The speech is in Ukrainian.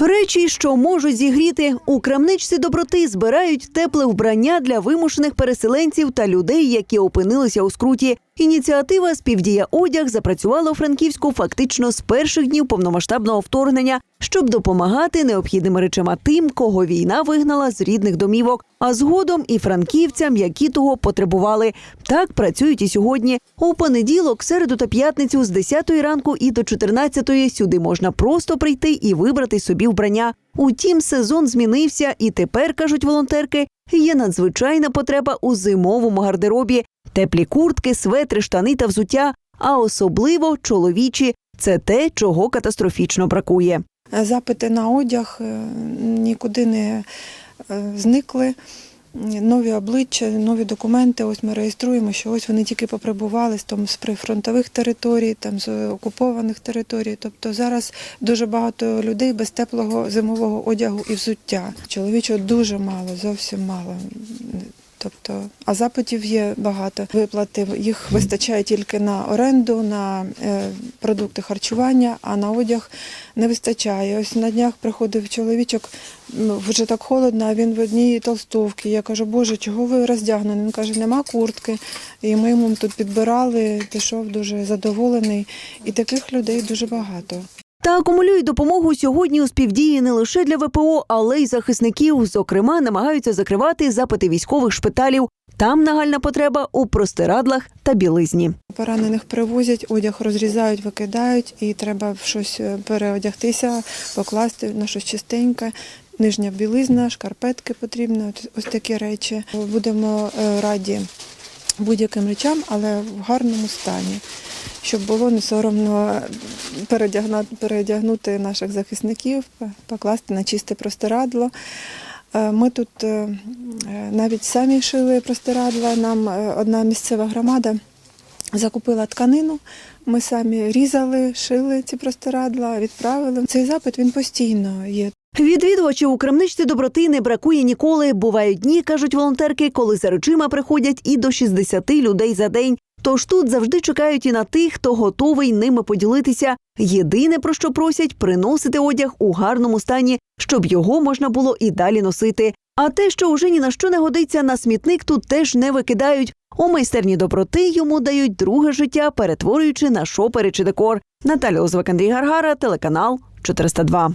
Речі, що можуть зігріти у крамничці доброти, збирають тепле вбрання для вимушених переселенців та людей, які опинилися у скруті. Ініціатива Співдія одяг запрацювала у Франківську фактично з перших днів повномасштабного вторгнення, щоб допомагати необхідними речима тим, кого війна вигнала з рідних домівок, а згодом і франківцям, які того потребували. Так працюють і сьогодні. У понеділок, середу та п'ятницю з 10 ранку і до 14 сюди можна просто прийти і вибрати собі вбрання. Утім, сезон змінився, і тепер кажуть волонтерки, є надзвичайна потреба у зимовому гардеробі. Теплі куртки, светри, штани та взуття, а особливо чоловічі це те, чого катастрофічно бракує. Запити на одяг е, нікуди не е, зникли. Нові обличчя, нові документи. Ось ми реєструємо, що ось вони тільки поприбували з там з прифронтових територій, там з окупованих територій. Тобто зараз дуже багато людей без теплого зимового одягу і взуття. Чоловічого дуже мало, зовсім мало. Тобто, а запитів є багато. Виплати їх вистачає тільки на оренду, на е, продукти харчування, а на одяг не вистачає. Ось на днях приходив чоловічок, вже так холодно, а він в одній толстовці. Я кажу, Боже, чого ви роздягнені? Він каже, нема куртки. І ми йому тут підбирали, пішов дуже задоволений. І таких людей дуже багато. Та акумулюють допомогу сьогодні у співдії не лише для ВПО, але й захисників. Зокрема, намагаються закривати запити військових шпиталів. Там нагальна потреба у простирадлах та білизні. Поранених привозять, одяг розрізають, викидають, і треба щось е, переодягтися, покласти на щось чистеньке. Нижня білизна, шкарпетки потрібні, от- ось такі речі. Будемо е, раді будь-яким речам, але в гарному стані, щоб було не соромно передягнути, наших захисників, покласти на чисте простирадло. Е, Ми тут е, е, навіть самі шили простирадла. Нам е, одна місцева громада закупила тканину. Ми самі різали, шили ці простирадла, відправили. Цей запит він постійно є. Відвідувачів у крамничці доброти не бракує ніколи. Бувають дні, кажуть волонтерки, коли за речима приходять і до 60 людей за день. Тож тут завжди чекають і на тих, хто готовий ними поділитися. Єдине про що просять приносити одяг у гарному стані, щоб його можна було і далі носити. А те, що уже ні на що не годиться на смітник, тут теж не викидають. У майстерні доброти йому дають друге життя, перетворюючи на шопери чи декор. Наталя Озвак, Андрій Гаргара, телеканал 402.